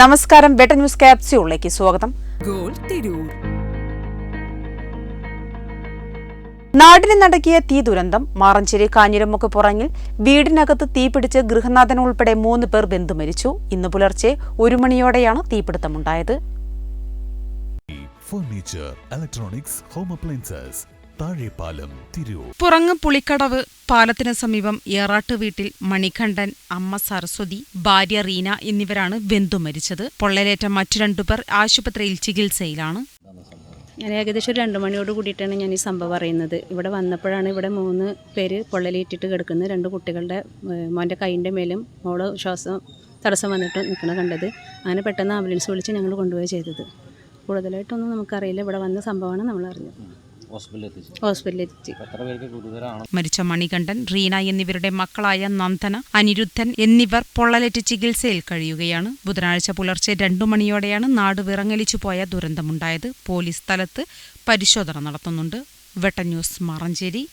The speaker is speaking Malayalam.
നമസ്കാരം. ബെറ്റർ ന്യൂസ് ക്യാപ്സ്യൂളിലേക്ക് സ്വാഗതം. ഗോൾ തിരൂർ. നാടിനെ നടക്കിയ തീ ദുരന്തം മാറഞ്ചേരി കാഞ്ഞിരമുക്ക് പുറങ്ങിൽ വീടിനകത്ത് തീപിടിച്ച് ഗൃഹനാഥൻ ഉൾപ്പെടെ മൂന്ന് പേർ ബന്ധു മരിച്ചു. ഇന്ന് പുലർച്ചെ ഒരു മണിയോടെയാണ് തീപിടുത്തമുണ്ടായത്. Furniture electronics home appliances Thazhepalam Tirur. Purangu Pulikkadavu പാലത്തിന് സമീപം ഏറാട്ട് വീട്ടിൽ മണികണ്ഠൻ അമ്മ സരസ്വതി ഭാര്യ റീന എന്നിവരാണ് ബന്ധു മരിച്ചത്. പൊള്ളലേറ്റ മറ്റു രണ്ടുപേർ ആശുപത്രിയിൽ ചികിത്സയിലാണ്. ഞാൻ ഏകദേശം ഒരു രണ്ട് മണിയോട് കൂടിയിട്ടാണ് ഞാൻ ഈ സംഭവം അറിയുന്നത്. ഇവിടെ വന്നപ്പോഴാണ് ഇവിടെ മൂന്ന് പേര് പൊള്ളലേറ്റിട്ട് കിടക്കുന്നത്. രണ്ട് കുട്ടികളുടെ മോന്റെ കൈയിന്റെ മേലും മോൾ ശ്വാസം തടസ്സം വന്നിട്ട് നിൽക്കണ കണ്ടത്. അങ്ങനെ പെട്ടെന്ന് ആംബുലൻസ് വിളിച്ച് ഞങ്ങൾ കൊണ്ടുപോയി ചെയ്തത്. കൂടുതലായിട്ടൊന്നും നമുക്കറിയില്ല. ഇവിടെ വന്ന സംഭവമാണ് നമ്മൾ അറിഞ്ഞത് മരിച്ച മണികണ്ഠൻ റീന എന്നിവരുടെ മക്കളായ നന്ദന അനിരുദ്ധൻ എന്നിവർ പൊള്ളലേറ്റ് ചികിത്സയിൽ കഴിയുകയാണ്. ബുധനാഴ്ച പുലർച്ചെ രണ്ടു മണിയോടെയാണ് നാട് വിറങ്ങലിച്ചു പോയ ദുരന്തമുണ്ടായത്. പോലീസ് സ്ഥലത്ത് പരിശോധന നടത്തുന്നുണ്ട്. വെട്ടന്യൂസ് മറഞ്ചേരി.